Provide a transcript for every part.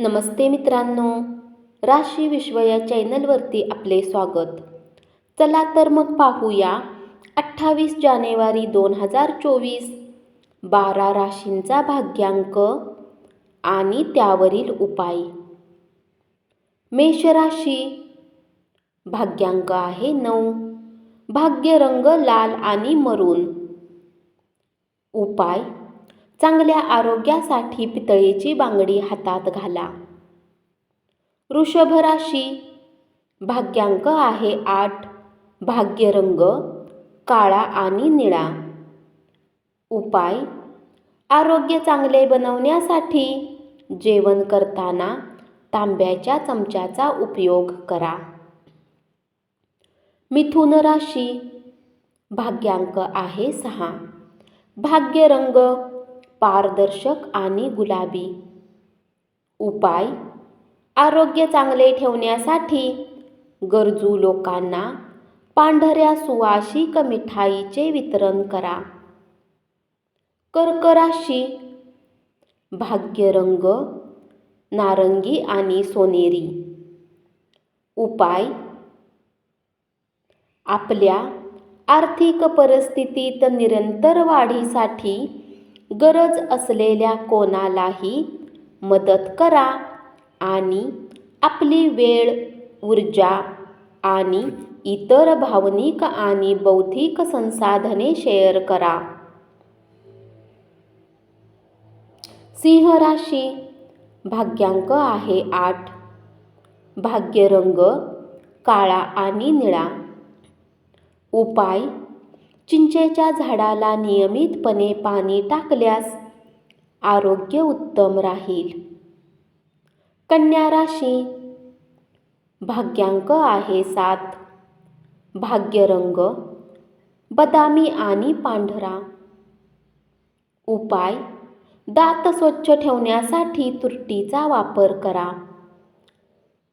नमस्ते मित्रांनो. राशी विश्व या चॅनलवरती आपले स्वागत. चला तर मग पाहूया अठ्ठावीस जानेवारी दोन हजार चोवीस बारा राशींचा भाग्यांक आणि त्यावरील उपाय. मेषराशी भाग्यांक आहे नऊ. भाग्यरंग लाल आणि मरून. उपाय चांगल्या आरोग्यासाठी पितळेची बांगडी हातात घाला. वृषभ राशी भाग्यांक आहे आठ भाग्यरंग काळा आणि निळा. उपाय आरोग्य चांगले बनवण्यासाठी जेवण करताना तांब्याच्या चमच्याचा उपयोग करा. मिथुन राशी भाग्यांक आहे सहा भाग्यरंग पारदर्शक आणि गुलाबी. उपाय. आरोग्य चांगले ठेवण्यासाठी गरजू लोकांना पांढऱ्या सुवासिक मिठाईचे वितरण करा. कर्क राशी भाग्यरंग नारंगी आणि सोनेरी. उपाय. आपल्या आर्थिक परिस्थितीत निरंतर वाढीसाठी गरज असलेल्या कोणालाही मदत करा आणि आपली वेळ ऊर्जा आणि इतर भावनिक आणि बौद्धिक संसाधने शेअर करा. सिंह राशी भाग्यांक आहे आठ. भाग्यरंग काळा आणि निळा. उपाय चिंचेच्या झाडाला नियमितपणे पाणी टाकल्यास आरोग्य उत्तम राहील. कन्या राशी भाग्यांक आहे सात. भाग्यरंग बदामी आणि पांढरा. उपाय दात स्वच्छ ठेवण्यासाठी तुरटीचा वापर करा.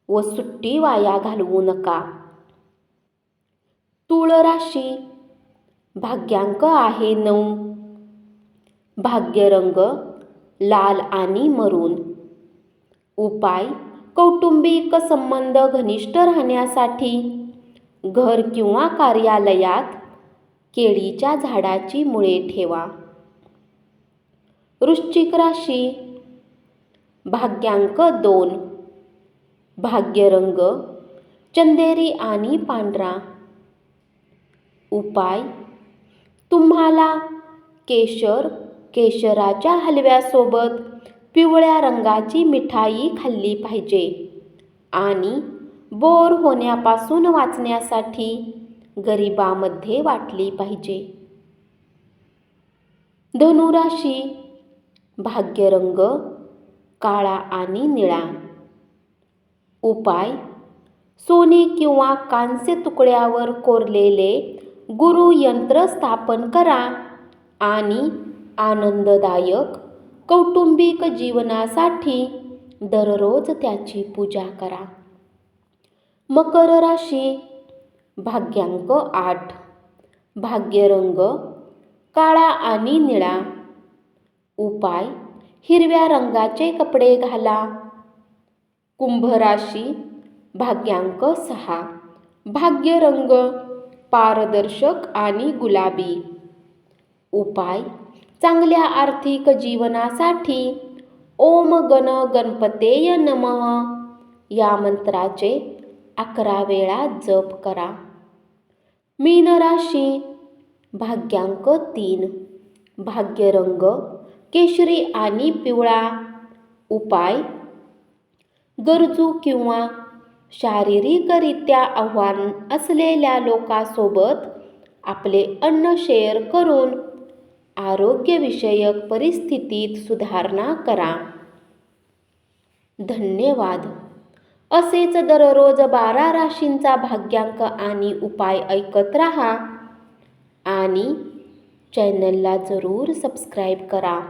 व सुट्टी वाया घालवू नका. तुळ राशी भाग्यांक आहे नऊ. भाग्यरंग लाल आणि मरून. उपाय कौटुंबिक संबंध घनिष्ठ राहण्यासाठी. घर किंवा कार्यालयात केळीच्या झाडाची मुळे ठेवा. वृश्चिक राशी. भाग्यांक दोन. भाग्यरंग चंदेरी आणि पांढरा. उपाय तुम्हाला केशर केशराच्या हलव्यासोबत पिवळ्या रंगाची मिठाई खाल्ली पाहिजे आणि बोर होण्यापासून वाचण्यासाठी गरिबामध्ये वाटली पाहिजे. धनुराशी भाग्यरंग काळा आणि निळा. उपाय सोने किंवा कांस्य तुकड्यावर कोरलेले गुरु यंत्र स्थापन करा आणि आनंददायक कौटुंबिक जीवनासाठी दररोज त्याची पूजा करा. मकर राशी भाग्यांक आठ. भाग्यरंग काळा आणि निळा. उपाय हिरव्या रंगाचे कपडे घाला. कुंभ राशी भाग्यांक सहा. भाग्यरंग पारदर्शक आणि गुलाबी. उपाय चांगल्या आर्थिक जीवनासाठी. ओम गण गणपतेय नमः. या मंत्राचे अकरा वेळा जप करा. मीन राशी भाग्यांक तीन. भाग्यरंग केशरी आणि पिवळा. उपाय गरजू किंवा शारीरिकरित्या आव्हान असलेल्या लोकांसोबत आपले अन्न शेअर करून आरोग्यविषयक परिस्थितीत सुधारणा करा. धन्यवाद. असेच दररोज बारा राशींचा भाग्यांक आणि उपाय ऐकत राहा आणि चॅनलला जरूर सबस्क्राईब करा.